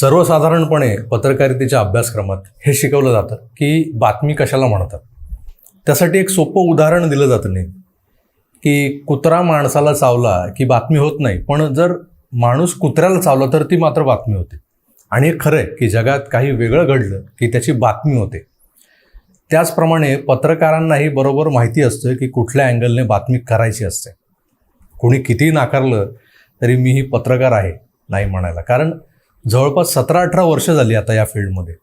सर्वसाधारणपणे पत्रकारितेच्या अभ्यासक्रमात हे शिकवलं जातं की बातमी कशाला म्हणतात. त्यासाठी एक सोपं उदाहरण दिलं जातं नाही. की कुत्रा माणसाला चावला की बातमी होत नाही पण जर माणूस कुत्र्याला चावला तर ती मात्र बातमी होते. आणि हे खरं आहे की जगात काही वेगळं घडलं की त्याची बातमी होते. त्याचप्रमाणे पत्रकारांनाही बरोबर माहिती असतं की कुठल्या अँगलने बातमी करायची असते. कोणी कितीही नाकारलं तरी मी ही पत्रकार आहे नाही म्हणायला. कारण जवळपास सतरा अठरा वर्ष झाली आता या फील्डमध्ये.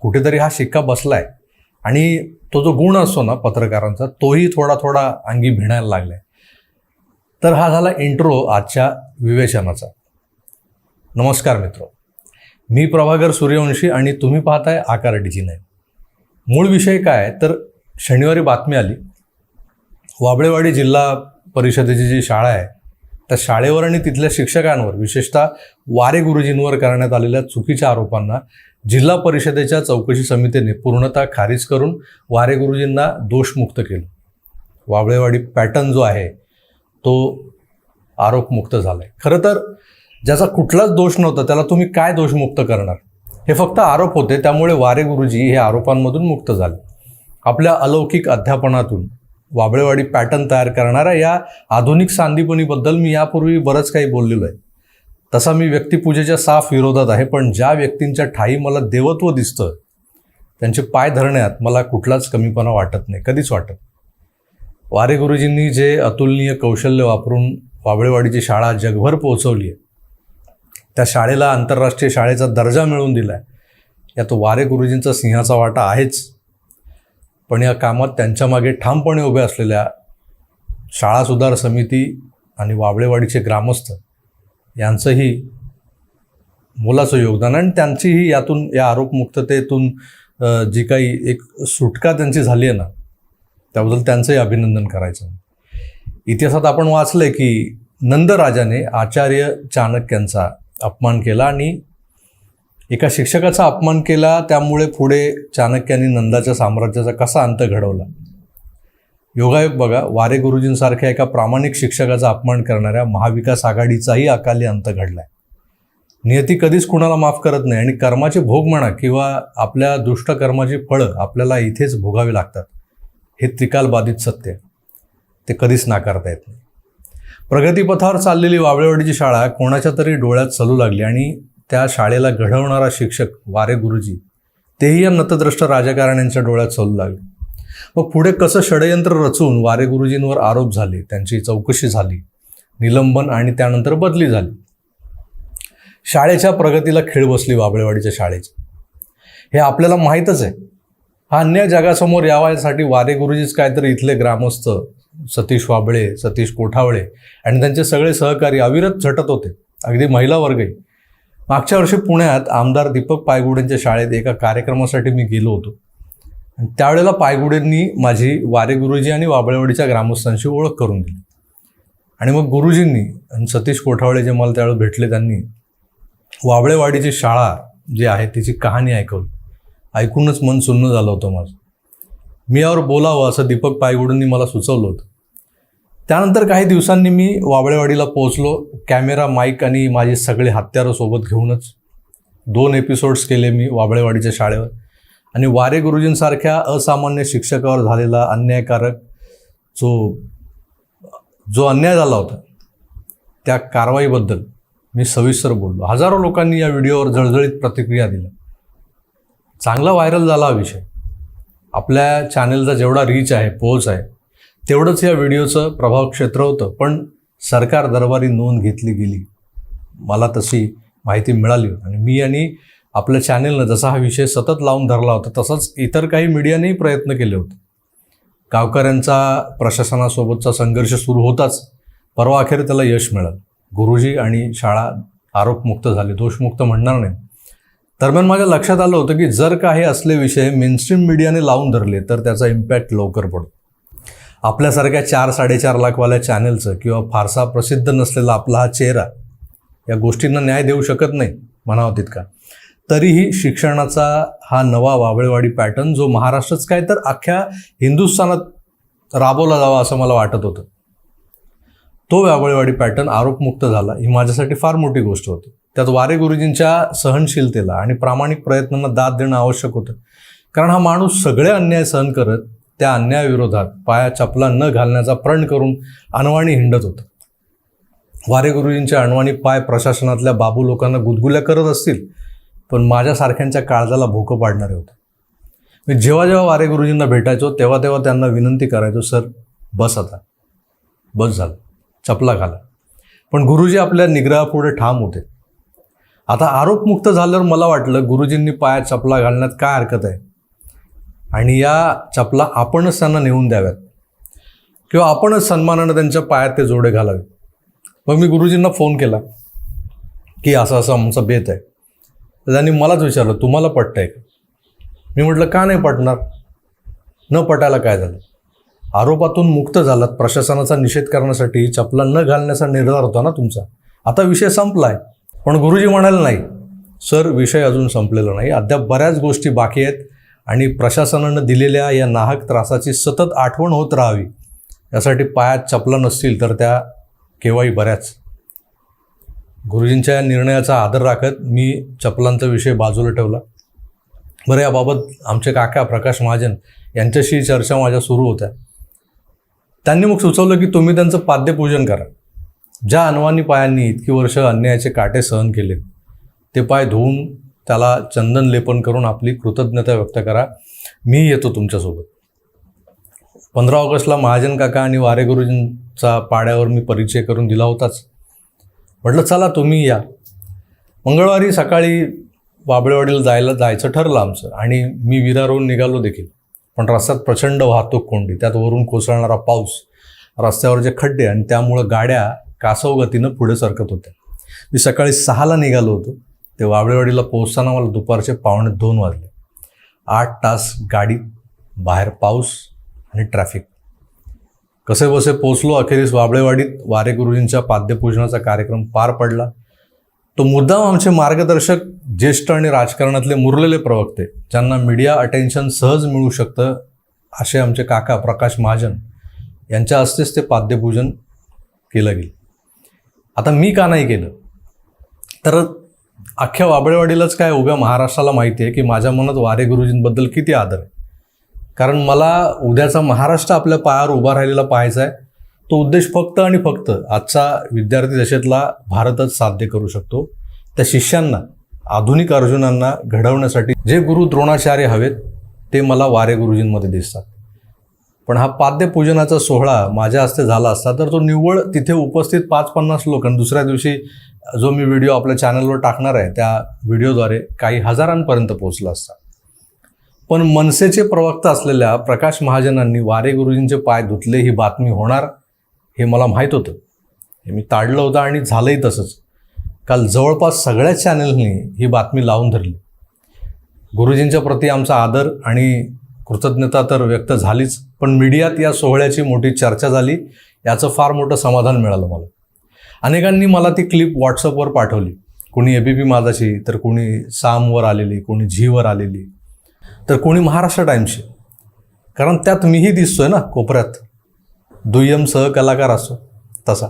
कुठेतरी हा शिक्का बसला आहे आणि तो जो गुण असतो ना पत्रकारांचा तोही थोडा थोडा अंगी भिणायला लागला आहे तर हा झाला इंट्रो आजच्या विवेचनाचा. नमस्कार मित्र. मी प्रभाकर सूर्यवंशी आणि तुम्ही पाहताय आकार डिजी नाही मूळ विषय काय तर शनिवारी बातमी आली. वाबळेवाडी जिल्हा परिषदेची जी शाळा आहे त्या शाळेवर आणि तिथल्या शिक्षकांवर विशेषतः वारे गुरुजींवर करण्यात आलेल्या चुकीच्या आरोपांना जिल्हा परिषदेच्या चौकशी समितीने पूर्णतः खारिज करून वारे गुरुजींना दोषमुक्त केलं. वाबळेवाडी पॅटर्न जो आहे तो आरोपमुक्त झाला आहे खरं तर ज्याचा कुठलाच दोष नव्हता त्याला तुम्ही काय दोषमुक्त करणार? हे फक्त आरोप होते त्यामुळे वारे गुरुजी हे आरोपांमधून मुक्त झाले. आपल्या अलौकिक अध्यापनातून वाबळेवाडी पॅटर्न तयार करणाऱ्या या आधुनिक सांदीपणीबद्दल मी यापूर्वी बरंच काही बोललेलो आहे. तसा मी व्यक्तिपूजेच्या साफ विरोधात आहे पण ज्या व्यक्तींच्या ठाई मला देवत्व दिसतं त्यांचे पाय धरण्यात मला कुठलाच कमीपणा वाटत नाही कधीच वाटत वारे गुरुजींनी जे अतुलनीय कौशल्य वापरून वाबळेवाडीची शाळा जगभर पोहोचवली आहे त्या शाळेला आंतरराष्ट्रीय शाळेचा दर्जा मिळवून दिला आहे यात वारे गुरुजींचा सिंहाचा वाटा आहेच. पण या कामात त्यांच्या मागे ठामपणे उभ्या असलेल्या शाळा सुधार समिती आणि वाबळेवाडीचे ग्रामस्थ यांचंही मोलाचं योगदान आणि त्यांचीही यातून या आरोपमुक्ततेतून जी काही एक सुटका त्यांची झाली आहे ना त्याबद्दल त्यांचंही अभिनंदन करायचं इतिहासात आपण वाचलं आहे की नंदराजाने आचार्य चाणक्यांचा अपमान केला आणि एका शिक्षकाचा अपमान केला त्यामुळे पुढे चाणक्यांनी नंदाच्या साम्राज्याचा कसा अंत घडवला? योगायोग बघा वारे गुरुजींसारख्या एका प्रामाणिक शिक्षकाचा अपमान करणाऱ्या महाविकास आघाडीचाही अकाली अंत घडलाय. नियती कधीच कुणाला माफ करत नाही आणि कर्माचे भोग म्हणा किंवा आपल्या दुष्ट कर्माची फळं आपल्याला इथेच भोगावी लागतात हे त्रिकालबाधित सत्य ते कधीच नाकारता येत नाही. प्रगतीपथावर चाललेली वावळेवाडीची शाळा कोणाच्या तरी डोळ्यात चलू लागली आणि त्या शाळेला घडवणारा शिक्षक वारे गुरुजी तेही या नतद्रष्ट राजकारण्यांच्या डोळ्यात चालू लागले. मग पुढे कसं षडयंत्र रचून वारे गुरुजींवर आरोप झाले त्यांची चौकशी झाली निलंबन आणि त्यानंतर बदली झाली. शाळेच्या प्रगतीला खीळ बसली बाबळेवाडीच्या शाळेची. हे आपल्याला माहीतच आहे. हा अन्याय जगासमोर यावायसाठी वारे गुरुजीच काहीतरी इथले ग्रामस्थ सतीश वाबळे सतीश कोठावळे आणि त्यांचे सगळे सहकारी अविरत झटत होते. अगदी महिला वर्गही. मागच्या वर्षी पुण्यात आमदार दीपक पायगुडेंच्या शाळेत एका कार्यक्रमासाठी मी गेलो होतो. आणि त्यावेळेला पायगुडेंनी माझी वारे गुरुजी आणि वाबळेवाडीच्या ग्रामस्थांशी ओळख करून दिली. आणि मग गुरुजींनी आणि सतीश कोठावळे जे मला त्यावेळेला भेटले त्यांनी वाबळेवाडीची शाळा जी आहे तिची कहाणी ऐकवली. ऐकूनच मन सुन्न झालं होतं माझं. मी यावर बोलावं असं दीपक पायगुडेंनी मला सुचवलं होतं. त्यानंतर काही दिवसांनी मी वाबळेवाडीला पोहोचलो. कॅमेरा माईक आणि माझे सगळे हत्यारं सोबत घेऊनच दोन एपिसोड्स केले मी वाबळेवाडीच्या शाळेवर. आणि वारे गुरुजींसारख्या असामान्य शिक्षकावर झालेला अन्यायकारक जो जो अन्याय झाला होता त्या कारवाईबद्दल मी सविस्तर बोललो. हजारो लोकांनी या व्हिडिओवर जळजळीत प्रतिक्रिया दिल्या. चांगला व्हायरल झाला हा विषय. आपल्या चॅनेलचा जेवढा रीच आहे पोच आहे तेवढंच या व्हिडिओचं प्रभाव क्षेत्र होतं पण सरकार दरबारी नोंद घेतली गेली. मला तशी माहिती मिळाली आणि मी आणि आपल्या चॅनेलनं जसा हा विषय सतत लावून धरला होता तसंच इतर काही मीडियानेही प्रयत्न केले होते. गावकऱ्यांचा प्रशासनासोबतचा संघर्ष सुरू होताच परवा अखेर त्याला यश मिळालं. गुरुजी आणि शाळा आरोपमुक्त झाली दोषमुक्त म्हणणार नाही. दरम्यान माझ्या लक्षात आलं होतं की जर काही असले विषय मेनस्ट्रीम मीडियाने लावून धरले तर त्याचा इम्पॅक्ट लवकर पडतो. आपल्यासारख्या चार साडेचार लाखवाल्या चॅनलचं किंवा फारसा प्रसिद्ध नसलेला आपला हा चेहरा या गोष्टींना न्याय देऊ शकत नाही म्हणावं तितका. तरीही शिक्षणाचा हा नवा वाबळेवाडी पॅटर्न जो महाराष्ट्रच काय तर अख्ख्या हिंदुस्थानात राबवला जावा असं मला वाटत होतं. तो वाबळेवाडी पॅटर्न आरोपमुक्त झाला ही माझ्यासाठी फार मोठी गोष्ट होती. त्यात वारे गुरुजींच्या सहनशीलतेला आणि प्रामाणिक प्रयत्नांना दाद देणं आवश्यक होतं. कारण हा माणूस सगळे अन्याय सहन करत त्या अन्यायाविरोधात पाया चपला न घालण्याचा प्रण करून अनवाणी हिंडत होतं. वारे अनवाणी अणवाणी पाय प्रशासनातल्या बाबू लोकांना गुदगुल्या करत असतील पण माझ्यासारख्यांच्या काळजाला भोकं पाडणारे होते. मी जेव्हा जेव्हा वारे गुरुजींना भेटायचो तेव्हा तेव्हा त्यांना विनंती करायचो सर बस आता. बस झालं. चपला घाला. पण गुरुजी आपल्या निग्रहापुढे ठाम होते. आता आरोपमुक्त झाल्यावर मला वाटलं गुरुजींनी पायात चपला घालण्यात काय हरकत आहे? आणि या चपला आपणच त्यांना नेऊन द्याव्यात. किंवा आपणच सन्मानानं त्यांच्या पायात ते जोडे घालावे. मग मी गुरुजींना फोन केला की असं असं आमचा बेत आहे. त्यांनी मलाच विचारलं तुम्हाला पटतंय का? मी म्हटलं का नाही पटणार? न पटायला काय झालं? आरोपातून मुक्त झालात प्रशासनाचा निषेध करण्यासाठी चपला न घालण्याचा निर्धार होता ना तुमचा? आता विषय संपलाय. पण गुरुजी म्हणाले नाही सर विषय अजून संपलेला नाही. अद्याप बऱ्याच गोष्टी बाकी आहेत. आणि प्रशासनानं दिलेल्या या नाहक त्रासाची सतत आठवण होत राहावी यासाठी पायात चपला नसतील तर त्या केव्हाही बऱ्याच. गुरुजींच्या या निर्णयाचा आदर राखत मी चपलांचा विषय बाजूला ठेवला. बरं याबाबत आमचे काका प्रकाश महाजन यांच्याशी चर्चा माझ्या सुरू होत्या. त्यांनी मग सुचवलं की तुम्ही त्यांचं पाद्यपूजन करा. ज्या अनवानी पायांनी इतकी वर्ष अन्यायाचे काटे सहन केले ते पाय धुवून त्याला चंदन लेपन करून आपली कृतज्ञता व्यक्त करा. मी येतो तुमच्यासोबत. पंधरा ऑगस्टला महाजन काका आणि वारे गुरुजींचा पाड्यावर मी परिचय करून दिला होताच. म्हटलं चला तुम्ही या. मंगळवारी सकाळी बाबळेवाडीला जायला जायचं ठरलं आमचं आणि मी विरारहून निघालो देखील. पण रस्त्यात प्रचंड वाहतूक कोंडी त्यात वरून कोसळणारा पाऊस रस्त्यावरचे खड्डे आणि त्यामुळं गाड्या कासव गतीनं पुढे सरकत होत्या. मी सकाळी सहाला निघालो होतो. ते वाबळेवाडीला पोहोचताना मला दुपारचे पावणे दोन वाजले. आठ तास गाडी बाहेर पाऊस आणि ट्रॅफिक कसे बसे पोचलो अखेरीस वाबळेवाडीत वारे गुरुजींच्या पाद्यपूजनाचा कार्यक्रम पार पडला. तो मुद्दाम आमचे मार्गदर्शक ज्येष्ठ आणि राजकारणातले मुरलेले प्रवक्ते ज्यांना मीडिया अटेन्शन सहज मिळू शकतं असे आमचे काका प्रकाश महाजन यांच्या हस्तेच ते पाद्यपूजन केलं गेलं. आता मी का नाही केलं? तर अख्ख्या वाबळेवाडीलाच काय उभ्या महाराष्ट्राला माहिती आहे की माझ्या मनात वारे गुरुजींबद्दल किती आदर आहे. कारण मला उद्याचा महाराष्ट्र आपल्या पायावर उभा राहिलेला पाहायचा आहे. तो उद्देश फक्त आणि फक्त आजचा विद्यार्थी दशेतला भारतच साध्य करू शकतो. त्या शिष्यांना आधुनिक अर्जुनांना घडवण्यासाठी जे गुरु द्रोणाचार्य हवेत ते मला वारे गुरुजींमध्ये दिसतात. पण हा पाद्यपूजनाचा सोहळा माझ्या हस्ते झाला असता तर तो निव्वळ तिथे उपस्थित पाच पन्नास लोक आणि दुसऱ्या दिवशी जो मी व्हिडिओ आपल्या चॅनलवर टाकणार आहे त्या व्हिडिओद्वारे काही हजारांपर्यंत पोहोचला असता. पण मनसेचे प्रवक्ता असलेल्या प्रकाश महाजनांनी वारे गुरुजींचे पाय धुतले ही बातमी होणार हे मला माहीत होतं. हे मी ताडलं होतं आणि झालंही तसंच. काल जवळपास सगळ्याच चॅनलनी ही बातमी लावून धरली. गुरुजींच्या प्रती आमचा आदर आणि कृतज्ञता तर व्यक्त झालीच पण मीडियात या सोहळ्याची मोठी चर्चा झाली याचं फार मोठं समाधान मिळालं मला. अनेकांनी मला ती क्लिप व्हॉट्सअपवर पाठवली. कोणी एबीपी माझाची तर कोणी सामवर आलेली कोणी झीवर आलेली तर कोणी महाराष्ट्र टाईमशी कारण त्यात मीही दिसतोय ना कोपऱ्यात. दुय्यम सहकलाकार असतो तसा.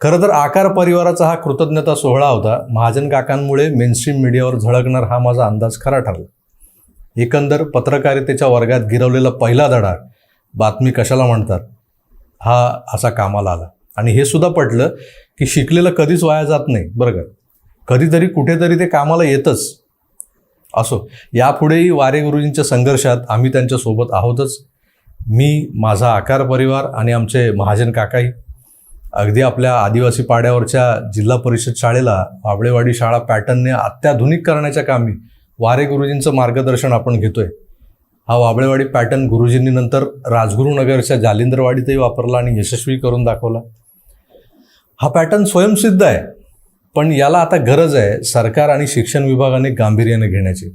खरं तर आकार परिवाराचा हा कृतज्ञता सोहळा होता. महाजन काकांमुळे मेनस्ट्रीम मीडियावर झळकणार हा माझा अंदाज खरा ठरला. एकंदर पत्रकारितेच्या वर्गात गिरवलेला पहिला धडा बातमी कशाला म्हणतात हा असा कामाला आला. आणि हे सुद्धा पटलं की शिकलेलं कधीच वाया जात नाही बरं का? कधीतरी कुठेतरी ते कामाला येतच. असो यापुढेही वारे गुरुजींच्या संघर्षात आम्ही त्यांच्यासोबत आहोतच. मी माझा आकार परिवार आणि आमचे महाजन काकाही अगदी आपल्या आदिवासी पाड्यावरच्या जिल्हा परिषद शाळेला वाबळेवाडी शाळा पॅटर्नने अत्याधुनिक करण्याच्या कामी वारे गुरुजींचं मार्गदर्शन आपण घेतोय. हा वाबळेवाडी पॅटर्न गुरुजींनी नंतर राजगुरुनगरच्या जालिंद्रवाडीतही वापरला आणि यशस्वी करून दाखवला. हा पॅटर्न स्वयंसिद्ध आहे. पण याला आता गरज आहे सरकार आणि शिक्षण विभागाने गांभीर्याने घेण्याची.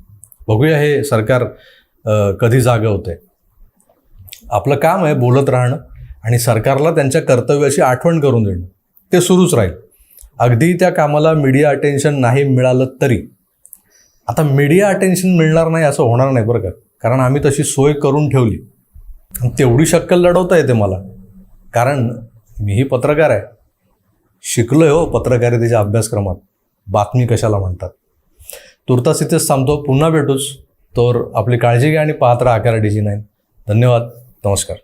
बघूया हे सरकार कधी जागं होते. आपलं काम आहे बोलत राहणं आणि सरकारला त्यांच्या कर्तव्याची आठवण करून देणं. ते सुरूच राहील. अगदी त्या कामाला मीडिया अटेन्शन नाही मिळालं तरी. आता मीडिया अटेन्शन मिळणार नाही असं होणार नाही बरं का. कारण आम्ही तशी सोय करून ठेवली. आणि तेवढी शक्कल लढवता येते मला. कारण मीही पत्रकार आहे. शिकलोय हो पत्रकारितेच्या अभ्यासक्रमात. बातमी कशाला म्हणतात? तुर्तास इथेच थांबतो. पुन्हा भेटूच. तर आपली काळजी घ्या आणि पाहत राहा अकरा डी जी नाईन. धन्यवाद. नमस्कार.